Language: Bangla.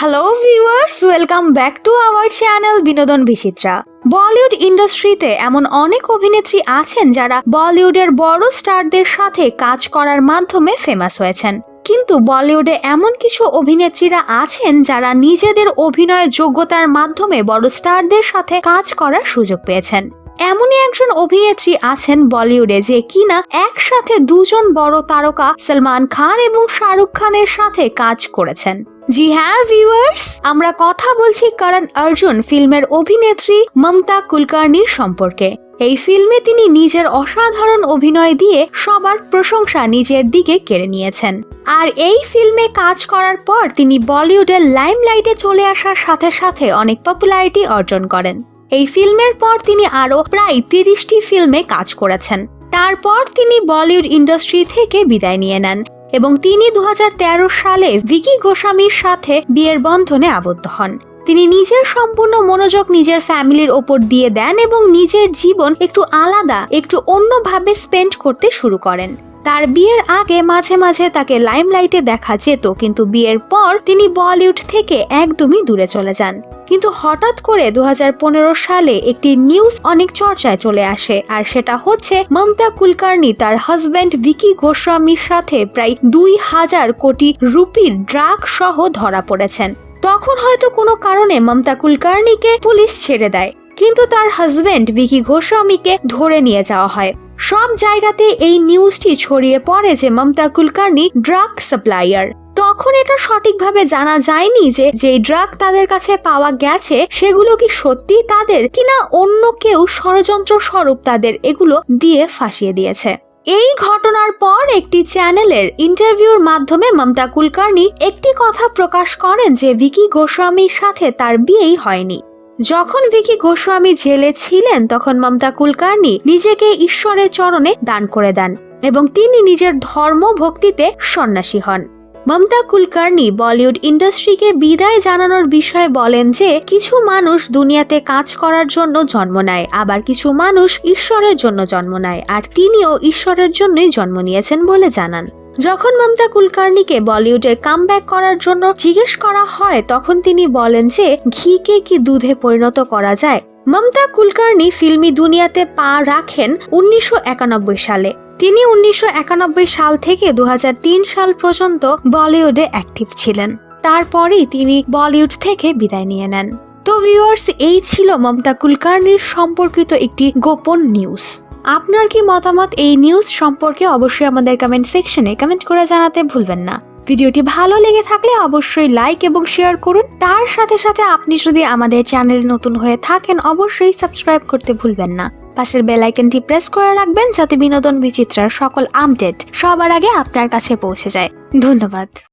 Hello viewers welcome back to our channel Binodon Bichitra Bollywood ইন্ডাস্ট্রিতে এমন অনেক অভিনেত্রী আছেন যারা বলিউডের বড় স্টারদের সাথে কাজ করার মাধ্যমে ফেমাস হয়েছেন। কিন্তু বলিউডে এমন কিছু অভিনেত্রীরা আছেন যারা নিজেদের অভিনয়ের যোগ্যতার মাধ্যমে বড় স্টারদের সাথে কাজ করার সুযোগ পেয়েছেন। এমনই একজন অভিনেত্রী আছেন বলিউডে যে কিনা একসাথে দুজন বড় তারকা সলমান খান এবং শাহরুখ খানের সাথে কাজ করেছেন। জি হ্যাঁ ভিউয়ার্স আমরা কথা বলছি করণ অর্জুন ফিল্মের অভিনেত্রী মমতা কুলকার্নির সম্পর্কে। এই ফিল্মে তিনি নিজের অসাধারণ অভিনয় দিয়ে সবার প্রশংসা নিজের দিকে কেড়ে নিয়েছেন। আর এই ফিল্মে কাজ করার পর তিনি বলিউডের লাইমলাইটে চলে আসার সাথে সাথে অনেক পপুলারিটি অর্জন করেন। এই ফিল্মের পর তিনি আরও প্রায় তিরিশটি ফিল্মে কাজ করেছেন। তারপর তিনি বলিউড ইন্ডাস্ট্রি থেকে বিদায় নিয়ে নেন। এবং তিনি দু হাজার তেরো সালে ভিকি গোস্বামীর সাথে বিয়ের বন্ধনে আবদ্ধ হন। তিনি নিজের সম্পূর্ণ মনোযোগ নিজের ফ্যামিলির ওপর দিয়ে দেন এবং নিজের জীবন একটু আলাদা, একটু অন্যভাবে স্পেন্ড করতে শুরু করেন। তার বিয়ের আগে মাঝে মাঝে তাকে লাইমলাইটে দেখা যেত, কিন্তু বিয়ের পর তিনি বলিউড থেকে একদমই দূরে চলে যান। কিন্তু হঠাৎ করে দু হাজার পনেরো সালে একটি নিউজ অনেক চর্চায় চলে আসে, আর সেটা হচ্ছে মমতা কুলকার্নি তার হাজব্যান্ড ভিকি গোস্বামীর সাথে প্রায় দুই হাজার কোটি রুপির ড্রাগ সহ ধরা পড়েছেন। তখন হয়তো কোনো কারণে মমতা কুলকার্নিকে পুলিশ ছেড়ে দেয়, কিন্তু তার হাজব্যান্ড ভিকি গোস্বামীকে ধরে নিয়ে যাওয়া হয়। সব জায়গাতে এই নিউজটি ছড়িয়ে পড়ে যে মমতা কুলকার্নি ড্রাগ সাপ্লাইয়ার তখন এটা সঠিকভাবে জানা যায়নি যে যে ড্রাগ তাদের কাছে পাওয়া গেছে, সেগুলো কি সত্যি তাদের কিনা অন্য কেউ ষড়যন্ত্র স্বরূপ তাদের এগুলো দিয়ে ফাঁসিয়ে দিয়েছে। এই ঘটনার পর একটি চ্যানেলের ইন্টারভিউর মাধ্যমে মমতা কুলকার্নি একটি কথা প্রকাশ করেন যে ভিকি গোস্বামীর সাথে তার বিয়েই হয়নি। যখন ভিকি গোস্বামী জেলে ছিলেন, তখন মমতা কুলকার্নি নিজেকে ঈশ্বরের চরণে দান করে দেন এবং তিনি নিজের ধর্ম ভক্তিতে সন্ন্যাসী হন। মমতা কুলকার্নি বলিউড ইন্ডাস্ট্রিকে বিদায় জানানোর বিষয়ে বলেন যে, কিছু মানুষ দুনিয়াতে কাজ করার জন্য জন্ম নেয়, আবার কিছু মানুষ ঈশ্বরের জন্য জন্ম নেয়, আর তিনিও ঈশ্বরের জন্যই জন্ম নিয়েছেন বলে জানান। যখন মমতা কুলকার্নিকে বলিউডে কাম করার জন্য জিজ্ঞেস করা হয়, তখন তিনি বলেন যে, ঘিকে কি দুধে পরিণত করা যায়? মমতা কুলকার্নি ফিল্মি দুনিয়াতে পা রাখেন উনিশশো একানব্বই সালে। তিনি উনিশশো একানব্বই সাল থেকে দু হাজার তিন সাল পর্যন্ত বলিউডে অ্যাক্টিভ ছিলেন। তারপরেই তিনি বলিউড থেকে বিদায় নিয়ে নেন। তো ভিউয়ার্স, এই ছিল মমতা কুলকার্নির সম্পর্কিত একটি গোপন নিউজ। আপনার কি মতামত এই নিউজ সম্পর্কে অবশ্যই আমাদের কমেন্ট সেকশনে কমেন্ট করে জানাতে ভুলবেন না। ভিডিওটি ভালো লেগে থাকলে অবশ্যই লাইক এবং শেয়ার করুন। তার সাথে সাথে আপনি যদি আমাদের চ্যানেলে নতুন হয়ে থাকেন, অবশ্যই সাবস্ক্রাইব করতে ভুলবেন না। পাশের বেল আইকনটি প্রেস করে রাখবেন, যাতে বিনোদন বিচিত্রার সকল আপডেট সবার আগে আপনার কাছে পৌঁছে যায়। ধন্যবাদ।